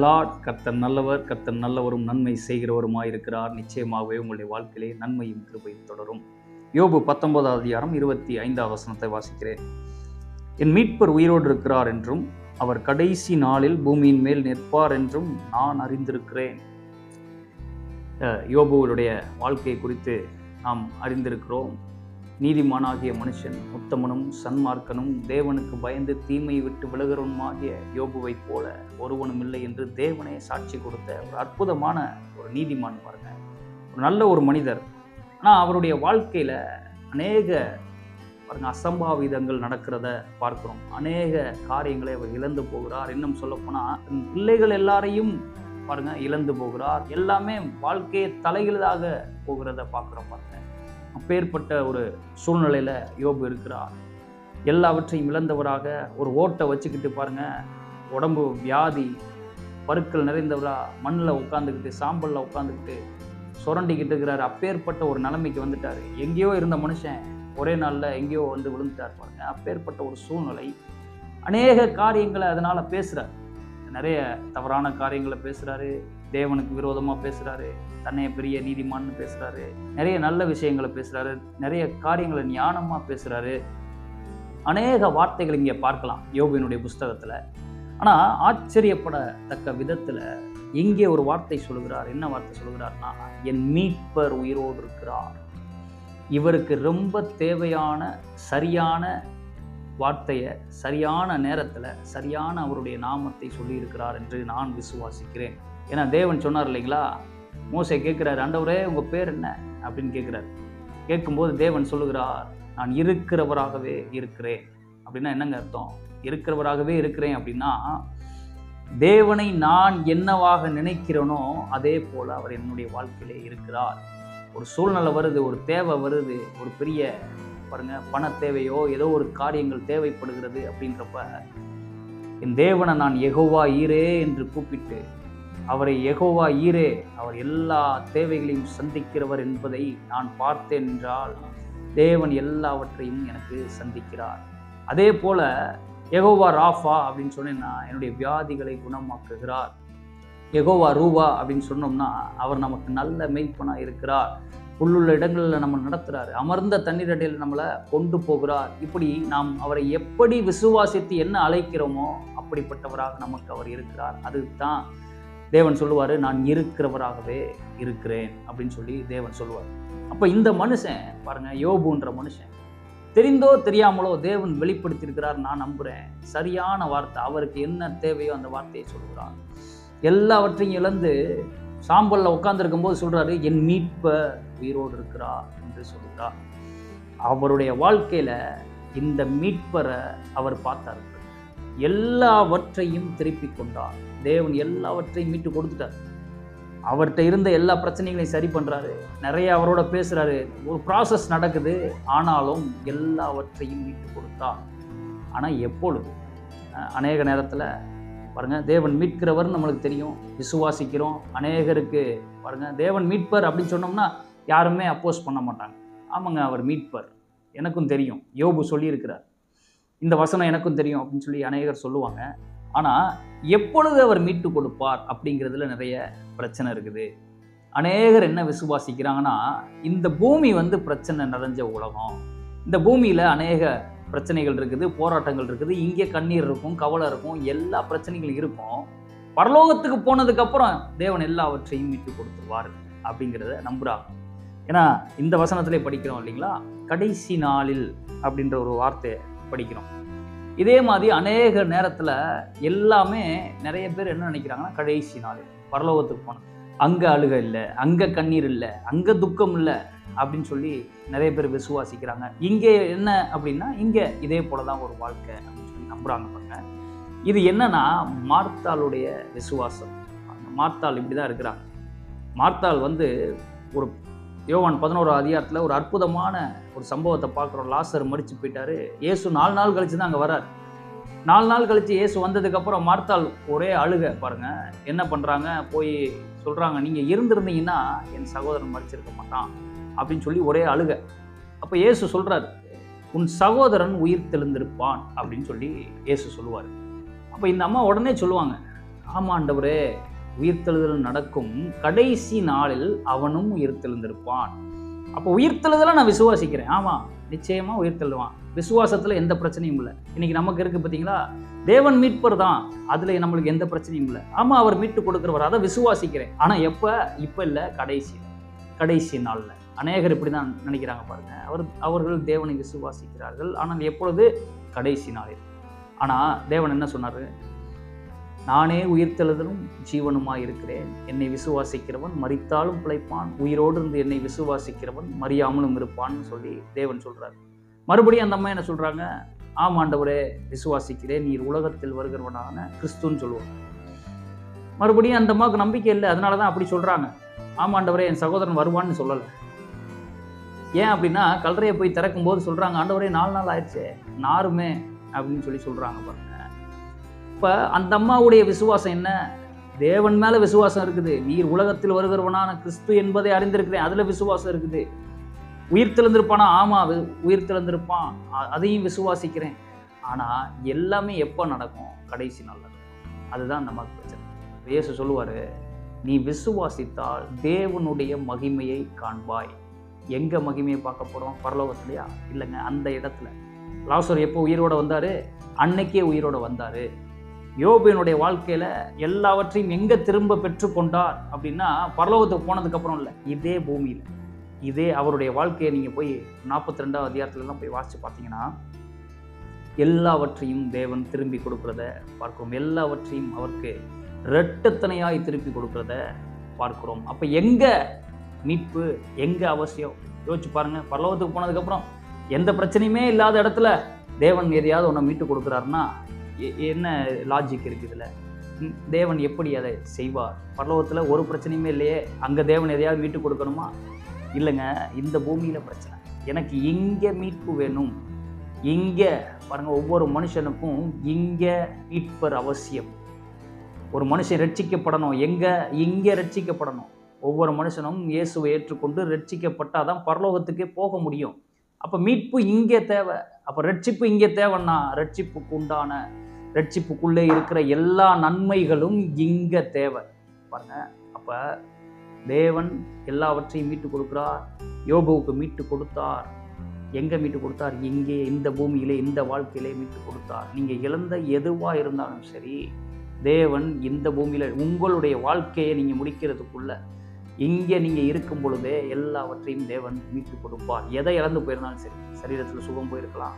Lord கர்த்தர் நல்லவர் கர்த்தர் நல்லவரும் நன்மை செய்கிறவருமாயிருக்கிறார். நிச்சயமாகவே உங்களுடைய வாழ்க்கையிலே நன்மையும் கிருபையும் தொடரும். யோபு பத்தொன்பதாவது அதிகாரம் இருபத்தி ஐந்தாவது வசனத்தை வாசிக்கிறேன். என் மீட்பர் உயிரோடு இருக்கிறார் என்றும் அவர் கடைசி நாளில் பூமியின் மேல் நிற்பார் என்றும் நான் அறிந்திருக்கிறேன். அஹ், வாழ்க்கை குறித்து நாம் அறிந்திருக்கிறோம். நீதிமானாகிய மனுஷன் உத்தமனும் சன்மார்க்கனும் தேவனுக்கு பயந்து தீமையை விட்டு விலகிறவனுமாகிய யோபுவைப் போல ஒருவனும் இல்லை என்று தேவனே சாட்சி கொடுத்த ஒரு அற்புதமான ஒரு நீதிமான் பாருங்க. ஒரு நல்ல ஒரு மனிதர். ஆனால் அவருடைய வாழ்க்கையில் அநேக பாருங்க அசம்பாவிதங்கள் நடக்கிறத பார்க்கிறோம். அநேக காரியங்களை அவர் இழந்து போகிறார். இன்னும் சொல்லப்போனால் பிள்ளைகள் எல்லாரையும் பாருங்க இழந்து போகிறார். எல்லாமே வாழ்க்கையை தலைகளாக போகிறத பார்க்குறோம் பாருங்க. அப்பேற்பட்ட ஒரு சூழ்நிலையில் யோபு இருக்கிறார். எல்லாவற்றையும் இழந்தவராக ஒரு ஓட்டை வச்சுக்கிட்டு பாருங்க. உடம்பு வியாதி பருக்கள் நிறைந்தவரா மண்ணில் உட்காந்துக்கிட்டு சாம்பலில் உட்காந்துக்கிட்டு சுரண்டிக்கிட்டு இருக்கிறாரு. அப்பேற்பட்ட ஒரு நிலைமைக்கு வந்துட்டார். எங்கேயோ இருந்த மனுஷன் ஒரே நாளில் எங்கேயோ வந்து விழுந்துட்டார் பாருங்க. அப்பேற்பட்ட ஒரு சூழ்நிலை. அநேக காரியங்களை அதனால் பேசுகிறார் நிறைய தவறான காரியங்களை பேசுகிறாரு தேவனுக்கு விரோதமாக பேசுகிறாரு தன்னைய பெரிய நீதிமான்னு பேசுகிறாரு நிறைய நல்ல விஷயங்களை பேசுகிறாரு நிறைய காரியங்களை ஞானமாக பேசுகிறாரு அநேக வார்த்தைகள் இங்கே பார்க்கலாம் யோபினுடைய புஸ்தகத்தில். ஆனால் ஆச்சரியப்படத்தக்க விதத்தில் இங்கே ஒரு வார்த்தை சொல்கிறார் என்ன வார்த்தை சொல்கிறார்னா என் மீட்பர் உயிரோடு இருக்கிறார். இவருக்கு ரொம்ப தேவையான சரியான வார்த்தையை சரியான நேரத்தில் சரியான அவருடைய நாமத்தை சொல்லியிருக்கிறார் என்று நான் விசுவாசிக்கிறேன். ஏன்னா தேவன் சொன்னார் இல்லைங்களா மோசை கேட்குறாரு ஆண்டவரே உங்கள் பேர் என்ன? அப்படின்னு கேட்குறாரு. கேட்கும்போது தேவன் சொல்லுகிறார் நான் இருக்கிறவராகவே இருக்கிறேன். அப்படின்னா என்னங்க அர்த்தம்? இருக்கிறவராகவே இருக்கிறேன் அப்படின்னா தேவனை நான் என்னவாக நினைக்கிறேனோ அதே போல் அவர் என்னுடைய வாழ்க்கையிலே இருக்கிறார். ஒரு சூழ்நிலை வருது ஒரு தேவை வருது ஒரு பெரிய பாருங்க பண தேவையோ ஏதோ ஒரு காரியங்கள் தேவைப்படுகிறது அப்படின்றப்ப என் தேவனை நான் எகோவா ஈரே என்று கூப்பிட்டு அவரை எகோவா ஈரே அவர் எல்லா தேவைகளையும் சந்திக்கிறவர் என்பதை நான் பார்த்தேன் என்றால் தேவன் எல்லாவற்றையும் எனக்கு சந்திக்கிறார். அதே போல எகோவா ராஃபா அப்படின்னு சொன்னேன்னா என்னுடைய வியாதிகளை குணமாக்குகிறார். எகோவா ரூவா அப்படின்னு சொன்னோம்னா அவர் நமக்கு நல்ல மெய்ப்பனாக இருக்கிறார். உள்ளுள்ள இடங்களில் நம்ம நடத்துகிறார் அமர்ந்த தண்ணீரடையில் நம்மளை கொண்டு போகிறார். இப்படி நாம் அவரை எப்படி விசுவாசித்து என்ன அழைக்கிறோமோ அப்படிப்பட்டவராக நமக்கு அவர் இருக்கிறார். அதுதான் தேவன் சொல்லுவார் நான் இருக்கிறவராகவே இருக்கிறேன் அப்படின்னு சொல்லி தேவன் சொல்லுவார். அப்போ இந்த மனுஷன் பாருங்கள் யோபுன்ற மனுஷன் தெரிந்தோ தெரியாமலோ தேவன் வெளிப்படுத்தியிருக்கிறார் நான் நம்புகிறேன் சரியான வார்த்தை அவருக்கு என்ன தேவையோ அந்த வார்த்தையை சொல்கிறார் எல்லாவற்றையும் இழந்து சாம்பலில் உட்கார்ந்துருக்கும் போது சொல்கிறாரு என் மீட்ப உயிரோடு இருக்கிறார் என்று சொல்கிறார் அவருடைய வாழ்க்கையில் இந்த மீட்பரை அவர் பார்த்தார். எல்லாவற்றையும் திருப்பி கொண்டார். தேவன் எல்லாவற்றையும் மீட்டு கொடுத்துட்டார். அவர்கிட்ட இருந்த எல்லா பிரச்சனைகளையும் சரி பண்ணுறாரு நிறைய அவரோட பேசுகிறாரு ஒரு ப்ராசஸ் நடக்குது. ஆனாலும் எல்லாவற்றையும் மீட்டு கொடுத்தார். ஆனால் எப்பொழுது? அநேக நேரத்தில் பாருங்கள் தேவன் மீட்கிறவர் நம்மளுக்கு தெரியும். விசுவாசிக்கிறோம். அநேகருக்கு பாருங்கள் தேவன் மீட்பர் அப்படின்னு சொன்னோம்னா யாருமே அப்போஸ் பண்ண மாட்டாங்க. ஆமாங்க அவர் மீட்பர். எனக்கும் தெரியும். யோபு சொல்லியிருக்கிறார். இந்த வசனம் எனக்கும் தெரியும் அப்படின்னு சொல்லி அநேகர் சொல்லுவாங்க. ஆனால் எப்பொழுது அவர் மீட்டு கொடுப்பார் அப்படிங்கிறதுல நிறைய பிரச்சனை இருக்குது. அநேகர் என்ன விசுவாசிக்கிறாங்கன்னா இந்த பூமி வந்து பிரச்சனை நிறைஞ்ச உலகம். இந்த பூமியில் அநேக பிரச்சனைகள் இருக்குது போராட்டங்கள் இருக்குது. இங்கே கண்ணீர் இருக்கும் கவலை இருக்கும் எல்லா பிரச்சனைகளும் இருக்கும். பரலோகத்துக்கு போனதுக்கப்புறம் தேவன் எல்லாவற்றையும் மீட்டு கொடுத்துருவார் அப்படிங்கிறத நம்புகிறாங்க ஏன்னா இந்த வசனத்திலே படிக்கிறோம் இல்லைங்களா? கடைசி நாளில் அப்படின்ற ஒரு வார்த்தை படிக்கிறோம். இதே மாதிரி அநேக நேரத்தில் எல்லாமே நிறைய பேர் என்ன நினைக்கிறாங்கன்னா கடைசி நாள் பரலோகத்துக்கு போனோம் அங்கே அழுக இல்லை அங்கே கண்ணீர் இல்லை அங்கே துக்கம் இல்லை அப்படின்னு சொல்லி நிறைய பேர் விசுவாசிக்கிறாங்க. இங்கே என்ன அப்படின்னா இங்கே இதே போல தான் ஒரு வாழ்க்கை அப்படின்னு சொல்லி நம்புகிறாங்க பாருங்க. இது என்னன்னா மார்த்தாளுடைய விசுவாசம். அந்த மார்த்தாள் இப்படி தான் இருக்கிறாங்க. மார்த்தாள் வந்து ஒரு யோவான் பதினோரு அதிகாரத்தில் ஒரு அற்புதமான ஒரு சம்பவத்தை பார்க்குறோம். லாசர் மறித்து போயிட்டாரு. இயேசு நாலு நாள் கழித்து தான் அங்கே வரார். நாலு நாள் கழித்து இயேசு வந்ததுக்கப்புறம் மார்த்தாள் ஒரே அழுக பாருங்க என்ன பண்ணுறாங்க போய் சொல்கிறாங்க நீங்கள் இருந்திருந்தீங்கன்னா என் சகோதரன் மறிச்சிருக்க மாட்டான் அப்படின்னு சொல்லி ஒரே அழுக. அப்போ இயேசு சொல்கிறார் உன் சகோதரன் உயிர் தெளிந்திருப்பான் அப்படின்னு சொல்லி இயேசு சொல்லுவார். அப்போ இந்த அம்மா உடனே சொல்லுவாங்க ஆமாண்டவரே உயிர்த்தெழுதல் நடக்கும் கடைசி நாளில் அவனும் உயிர்த்தெழுந்திருப்பான். அப்போ உயிர்த்தெழுதலை நான் விசுவாசிக்கிறேன். ஆமாம் நிச்சயமா உயிர்த்தெழுவான். விசுவாசத்தில் எந்த பிரச்சனையும் இல்லை. இன்னைக்கு நமக்கு இருக்கு பார்த்தீங்களா தேவன் மீட்பர் தான். அதில் நம்மளுக்கு எந்த பிரச்சனையும் இல்லை. ஆமாம் அவர் மீட்டு கொடுக்குறவர். அதை விசுவாசிக்கிறேன். ஆனால் எப்போ? இப்போ இல்லை கடைசி கடைசி நாளில். அநேகர் இப்படி தான் நினைக்கிறாங்க பாருங்க. அவர் அவர்கள் தேவனை விசுவாசிக்கிறார்கள். ஆனால் எப்பொழுது? கடைசி நாளில். ஆனால் தேவன் என்ன சொன்னார்? நானே உயிர்த்தெழுதலும் ஜீவனுமாய் இருக்கிறேன் என்னை விசுவாசிக்கிறவன் மறித்தாலும் பிழைப்பான். உயிரோடு இருந்து என்னை விசுவாசிக்கிறவன் மறியாமலும் இருப்பான்னு சொல்லி தேவன் சொல்கிறார் மறுபடியும் அந்த அம்மா என்ன சொல்கிறாங்க ஆம் ஆண்டவரே விசுவாசிக்கிறேன். நீர் உலகத்தில் வருகிறவனான கிறிஸ்துன்னு சொல்லுவாங்க. மறுபடியும் அந்த அம்மாவுக்கு நம்பிக்கை இல்லை. அதனால தான் அப்படி சொல்கிறாங்க ஆம் ஆண்டவரே என் சகோதரன் வருவான்னு சொல்லலை. ஏன் அப்படின்னா கல்லறையை போய் திறக்கும்போது சொல்கிறாங்க ஆண்டவரே நாலு நாள் ஆயிடுச்சே நாருமே அப்படின்னு சொல்லி சொல்கிறாங்க பாருங்க. இப்போ அந்த அம்மாவுடைய விசுவாசம் என்ன? தேவன் மேலே விசுவாசம் இருக்குது. நீர் உலகத்தில் வருகிறவனான கிறிஸ்து என்பதை அறிந்திருக்கிறேன். அதில் விசுவாசம் இருக்குது. உயிர் திறந்திருப்பானா? ஆமாவு உயிர் திறந்திருப்பான். அதையும் விசுவாசிக்கிறேன். ஆனால் எல்லாமே எப்போ நடக்கும்? கடைசி நாளில். அதுதான் நமக்கு பிரச்சனை. இயேசு சொல்லுவார் நீ விசுவாசித்தால் தேவனுடைய மகிமையை காண்பாய். எங்கே மகிமையை பார்க்க போகிறோம் பரலோகத்திலையா? இல்லைங்க அந்த இடத்துல. லாசர் எப்போ உயிரோடு வந்தார்? அன்னைக்கே உயிரோடு வந்தார். யோபியனுடைய வாழ்க்கையில எல்லாவற்றையும் எங்க திரும்ப பெற்றுக்கொண்டார் அப்படின்னா பரலோகத்துக்கு போனதுக்கு அப்புறம் இல்லை. இதே பூமியில். இதே அவருடைய வாழ்க்கையை நீங்க போய் நாற்பத்தி ரெண்டாவது அதிகாரத்துலலாம் போய் வாசிச்சு பார்த்தீங்கன்னா எல்லாவற்றையும் தேவன் திரும்பி கொடுக்கிறத பார்க்கிறோம். எல்லாவற்றையும் அவருக்கு இரட்டத்தனையாய் திருப்பி கொடுக்கிறத பார்க்கிறோம். அப்போ எங்க மீட்பு எங்க அவசியம்? யோசிச்சு பாருங்க. பரலோகத்துக்கு போனதுக்கப்புறம் எந்த பிரச்சனையுமே இல்லாத இடத்துல தேவன் எதையாவது ஒன்றை மீட்டு கொடுக்குறாருன்னா என்ன லாஜிக் இருக்குது இதில்? தேவன் எப்படி அதை செய்வார்? பரலோகத்தில் ஒரு பிரச்சனையுமே இல்லையே. அங்கே தேவன் எதையாவது மீட்டு கொடுக்கணுமா? இல்லைங்க இந்த பூமியில் பிரச்சனை. எனக்கு இங்கே மீட்பு வேணும். இங்கே பாருங்கள் ஒவ்வொரு மனுஷனுக்கும் இங்கே மீட்பர் அவசியம். ஒரு மனுஷன் ரட்சிக்கப்படணும். எங்கே? இங்கே ரட்சிக்கப்படணும். ஒவ்வொரு மனுஷனும் இயேசுவை ஏற்றுக்கொண்டு ரட்சிக்கப்பட்டால் தான் பரலோகத்துக்கே போக முடியும். அப்போ மீட்பு இங்கே தேவை. அப்போ ரட்சிப்பு இங்கே தேவைன்னா ரட்சிப்புக்கு உண்டான ரட்சிப்புக்குள்ளே இருக்கிற எல்லா நன்மைகளும் இங்கே தேவை. பாருங்க அப்போ தேவன் எல்லாவற்றையும் மீட்டு கொடுக்கிறார். யோபுவுக்கு மீட்டு கொடுத்தார். எங்கே மீட்டு கொடுத்தார்? இங்கே இந்த பூமியிலே இந்த வாழ்க்கையிலே மீட்டு கொடுத்தார். நீங்கள் இழந்த எதுவாக இருந்தாலும் சரி தேவன் இந்த பூமியில் உங்களுடைய வாழ்க்கையை நீங்கள் முடிக்கிறதுக்குள்ள இங்கே நீங்கள் இருக்கும் பொழுதே எல்லாவற்றையும் தேவன் மீட்டு கொடுப்பார். எதை இழந்து போயிருந்தாலும் சரி சரீரத்தில் சுகம் போயிருக்கலாம்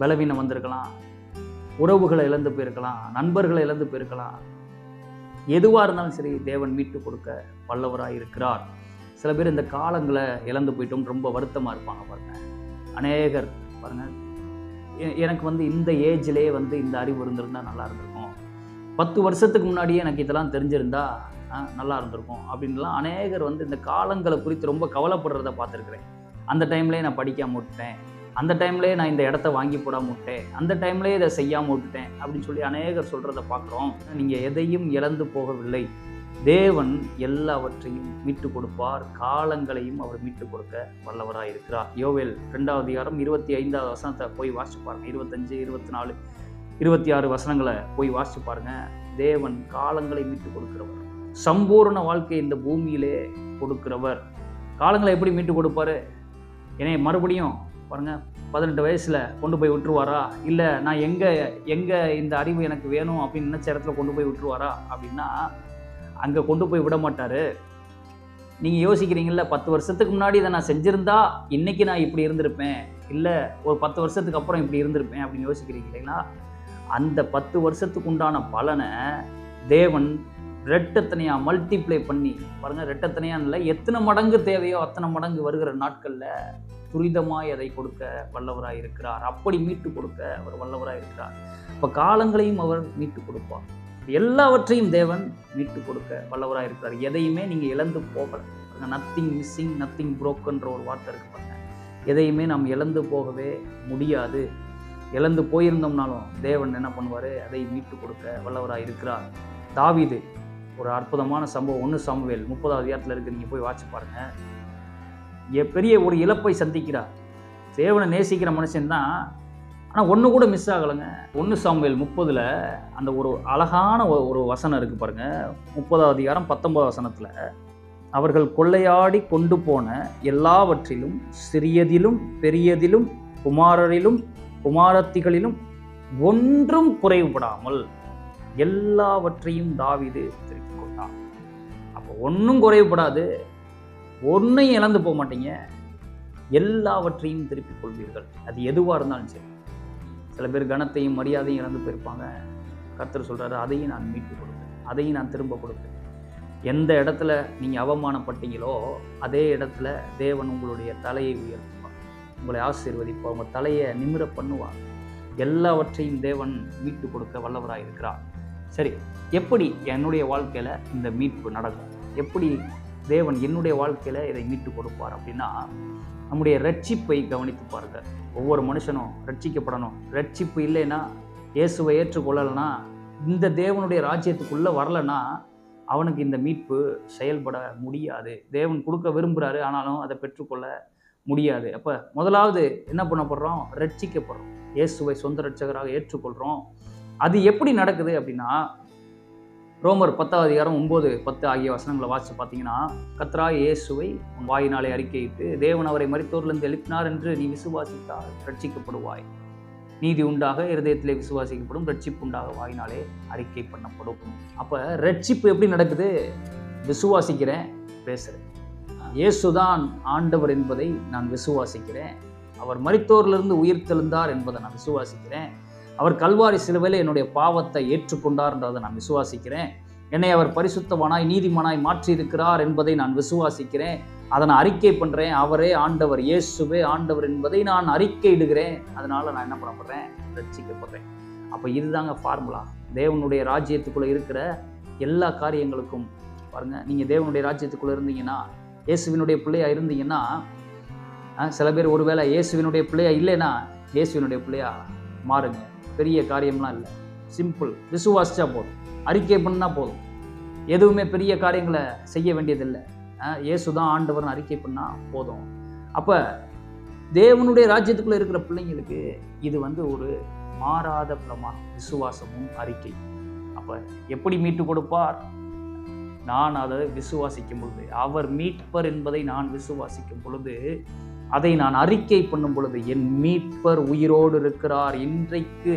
பலவீனம் வந்திருக்கலாம் உறவுகளை இழந்து போயிருக்கலாம் நண்பர்களை இழந்து போயிருக்கலாம். எதுவாக இருந்தாலும் சரி தேவன் மீட்டு கொடுக்க வல்லவராக இருக்கிறார். சில பேர் இந்த காலங்களை இழந்து போயிட்டோம் ரொம்ப வருத்தமாக இருப்பாங்க பாருங்க. அநேகர் பாருங்க. எனக்கு வந்து இந்த ஏஜ்லேயே வந்து இந்த அறிவு இருந்திருந்தா நல்லா இருந்திருக்கும். பத்து வருஷத்துக்கு முன்னாடியே எனக்கு இதெல்லாம் தெரிஞ்சிருந்தா நல்லா இருந்திருக்கும் அப்படின்லாம் அநேகர் வந்து இந்த காலங்களை குறித்து ரொம்ப கவலைப்படுறத பார்த்துருக்குறேன். அந்த டைம்லேயே நான் படிக்காம விட்டுட்டேன். அந்த டைம்லேயே நான் இந்த இடத்த வாங்கி போடாம விட்டேன். அந்த டைம்லேயே இதை செய்யாமல் விட்டுட்டேன் அப்படின்னு சொல்லி அநேகர் சொல்கிறத பார்க்குறோம். நீங்கள் எதையும் இழந்து போகவில்லை. தேவன் எல்லாவற்றையும் மீட்டு கொடுப்பார். காலங்களையும் அவர் மீட்டு கொடுக்க வல்லவராக இருக்கிறார். யோவேல் ரெண்டாவது அதிகாரம் இருபத்தி ஐந்தாவது வசனத்தை போய் வாசிச்சு பாருங்க. இருபத்தஞ்சு இருபத்தி நாலு இருபத்தி ஆறு வசனங்களை போய் வாசிச்சு பாருங்க. தேவன் காலங்களை மீட்டு கொடுக்கிறவர். சம்பூர்ண வாழ்க்கை இந்த பூமியிலே கொடுக்கிறவர். காலங்களை எப்படி மீட்டு கொடுப்பாரு? என்னை மறுபடியும் பாருங்கள் பதினெட்டு வயசில் கொண்டு போய் விட்டுருவாரா? இல்லை நான் எங்கே எங்கே இந்த அறிவு எனக்கு வேணும் அப்படின்னு நினச்ச இடத்துல கொண்டு போய் விட்டுருவாரா? அப்படின்னா அங்கே கொண்டு போய் விட மாட்டார். நீங்கள் யோசிக்கிறீங்கள பத்து வருஷத்துக்கு முன்னாடி இதை நான் செஞ்சுருந்தா இன்றைக்கி நான் இப்படி இருந்திருப்பேன். இல்லை ஒரு பத்து வருஷத்துக்கு அப்புறம் இப்படி இருந்திருப்பேன் அப்படின்னு யோசிக்கிறீங்க இல்லைங்களா? அந்த பத்து வருஷத்துக்கு உண்டான பலனை தேவன் ரெட்டத்தனையாக மல்டிப்ளை பண்ணி பாருங்க ரெட்டத்தனையாக இல்லை எத்தனை மடங்கு தேவையோ அத்தனை மடங்கு வருகிற நாட்களில் துரிதமாய் அதை கொடுக்க வல்லவராக இருக்கிறார். அப்படி மீட்டு கொடுக்க அவர் வல்லவராக இருக்கிறார். இப்போ காலங்களையும் அவர் மீட்டு கொடுப்பார். எல்லாவற்றையும் தேவன் மீட்டு கொடுக்க வல்லவராக இருக்கிறார். எதையுமே நீங்கள் இழந்து போகலை. நத்திங் மிஸ்ஸிங் நத்திங் புரோக்கன்ற ஒரு வார்த்தை இருக்கு பாருங்க. எதையுமே நாம் இழந்து போகவே முடியாது. இழந்து போயிருந்தோம்னாலும் தேவன் என்ன பண்ணுவார்? அதை மீட்டு கொடுக்க வல்லவராக இருக்கிறார். தாவிது ஒரு அற்புதமான சம்பவம். ஒன்று சமவேல் முப்பதாவது இடத்துல இருக்குது நீங்கள் போய் வாட்சி பாருங்கள் பெரிய ஒரு இழப்பை சந்திக்கிறார். தேவனை நேசிக்கிற மனுஷன்தான். ஆனால் ஒன்று கூட மிஸ் ஆகலைங்க. ஒன்று சாமுவேல் முப்பதில் அந்த ஒரு அழகான ஒரு வசனம் இருக்குது பாருங்கள் முப்பதாவது அதிகாரம் பத்தொன்பது வசனத்தில் அவர்கள் கொள்ளையாடி கொண்டு போன எல்லாவற்றிலும் சிறியதிலும் பெரியதிலும் குமாரரிலும் குமாரத்திகளிலும் ஒன்றும் குறைவுபடாமல் எல்லாவற்றையும் தாவிது திருப்பிக் கொண்டான் அப்போ ஒன்றும் குறைவுபடாது. ஒன்றையும் இழந்து போக மாட்டீங்க. எல்லாவற்றையும் திருப்பிக் கொள்வீர்கள். அது எதுவாக இருந்தாலும் சரி. சில பேர் கனத்தையும் மரியாதையும் இழந்து போயிருப்பாங்க. கர்த்தர் சொல்கிறாரு அதையும் நான் மீட்டு கொடுப்பேன் அதையும் நான் திரும்ப கொடுப்பேன் எந்த இடத்துல நீங்கள் அவமானப்பட்டீங்களோ அதே இடத்துல தேவன் உங்களுடைய தலையை உயர்த்துவார். உங்களை ஆசீர்வதிப்பார். உங்கள் தலையை நிமிர பண்ணுவார். எல்லாவற்றையும் தேவன் மீட்டு கொடுக்க வல்லவராக இருக்கிறார் சரி எப்படி என்னுடைய வாழ்க்கையில் இந்த மீட்பு நடக்கும்? எப்படி தேவன் என்னுடைய வாழ்க்கையில் இதை மீட்டு கொடுப்பார் அப்படின்னா நம்முடைய ரட்சிப்பை கவனித்து பாருங்கள் ஒவ்வொரு மனுஷனும் ரட்சிக்கப்படணும். ரட்சிப்பு இல்லைன்னா இயேசுவை ஏற்றுக்கொள்ளலைன்னா இந்த தேவனுடைய ராஜ்யத்துக்குள்ளே வரலைன்னா அவனுக்கு இந்த மீட்பு செயல்பட முடியாது. தேவன் கொடுக்க விரும்புகிறாரு ஆனாலும் அதை பெற்றுக்கொள்ள முடியாது. அப்போ முதலாவது என்ன பண்ணப்படுறோம் ரட்சிக்கப்படுறோம். இயேசுவை சொந்த ரட்சகராக ஏற்றுக்கொள்கிறோம் அது எப்படி நடக்குது அப்படின்னா ரோமர் பத்தாவது அதிகாரம் ஒன்பது பத்து ஆகிய வசனங்களை வாசித்து பார்த்தீங்கன்னா கத்ரா இயேசுவை உன் வாயினாலே அறிக்கையிட்டு தேவன் அவரை மறித்தோர்லேருந்து எழுப்பினார் என்று நீ விசுவாசித்தால் ரட்சிக்கப்படுவாய் நீதி உண்டாக இருதயத்திலே விசுவாசிக்கப்படும் ரட்சிப்பு உண்டாக வாயினாலே அறிக்கை பண்ணப்படும். அப்போ ரட்சிப்பு எப்படி நடக்குது? விசுவாசிக்கிறேன் பேசுகிறேன் இயேசுதான் ஆண்டவர் என்பதை நான் விசுவாசிக்கிறேன். அவர் மறித்தோர்லேருந்து உயிர் தெழுந்தார் என்பதை நான் விசுவாசிக்கிறேன். அவர் கல்வாரி சிலுவையில் என்னுடைய பாவத்தை ஏற்றுக்கொண்டார்ன்றதை நான் விசுவாசிக்கிறேன். என்னை அவர் பரிசுத்தவனாய் நீதிமானாய் மாற்றியிருக்கிறார் என்பதை நான் விசுவாசிக்கிறேன். அதை நான் அறிக்கை பண்ணுறேன் அவரே ஆண்டவர் இயேசுவே ஆண்டவர் என்பதை நான் அறிக்கையிடுகிறேன். அதனால் நான் என்ன பண்ணப்படுறேன் ரட்சிக்கப்படுறேன் அப்போ இதுதாங்க ஃபார்முலா தேவனுடைய ராஜ்யத்துக்குள்ளே இருக்கிற எல்லா காரியங்களுக்கும் பாருங்கள் நீங்கள் தேவனுடைய ராஜ்யத்துக்குள்ளே இருந்தீங்கன்னா இயேசுவினுடைய பிள்ளையாக இருந்தீங்கன்னா சில பேர் ஒருவேளை இயேசுவினுடைய பிள்ளையா இல்லைன்னா இயேசுவினுடைய பிள்ளையா மாறுங்க. பெரிய காரியம்லாம் இல்லை. சிம்பிள் விசுவாசிச்சா போதும் அறிக்கை பண்ணால் போதும். எதுவுமே பெரிய காரியங்களை செய்ய வேண்டியதில்லை. இயேசு தான் ஆண்டவர்னு அறிக்கை பண்ணால் போதும். அப்போ தேவனுடைய ராஜ்யத்துக்குள்ளே இருக்கிற பிள்ளைங்களுக்கு இது வந்து ஒரு மாறாத பிரமாணம் விசுவாசமும் அறிக்கை. அப்போ எப்படி மீட்டு கொடுப்பார்? நான் அதை விசுவாசிக்கும் பொழுது. அவர் மீட்பர் என்பதை நான் விசுவாசிக்கும் பொழுது அதை நான் அறிக்கை பண்ணும் பொழுது என் மீட்பர் உயிரோடு இருக்கிறார். இன்றைக்கு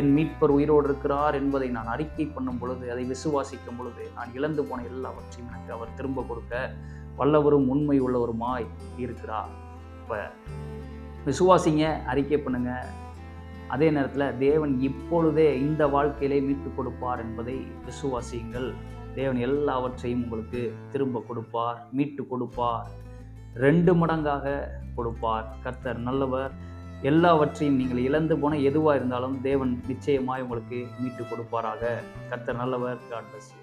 என் மீட்பர் உயிரோடு இருக்கிறார் என்பதை நான் அறிக்கை பண்ணும் பொழுது அதை விசுவாசிக்கும் பொழுது நான் இழந்து போன எல்லாவற்றையும் எனக்கு அவர் திரும்ப கொடுக்க வல்லவரும் உண்மை உள்ளவருமாய் இருக்கிறார். இப்போ விசுவாசிங்க அறிக்கை பண்ணுங்க. அதே நேரத்தில் தேவன் இப்பொழுதே இந்த வாழ்க்கையிலே மீட்டு கொடுப்பார் என்பதை விசுவாசியுங்கள். தேவன் எல்லாவற்றையும் உங்களுக்கு திரும்ப கொடுப்பார் மீட்டு கொடுப்பார். ரெண்டு மடங்காக கொடுப்பார். கர்த்தர் நல்லவர். எல்லாவற்றையும் நீங்கள் இழந்து போன எதுவாக இருந்தாலும் தேவன் நிச்சயமாய் உங்களுக்கு மீட்டு கொடுப்பாராக. கர்த்தர் நல்லவர். God bless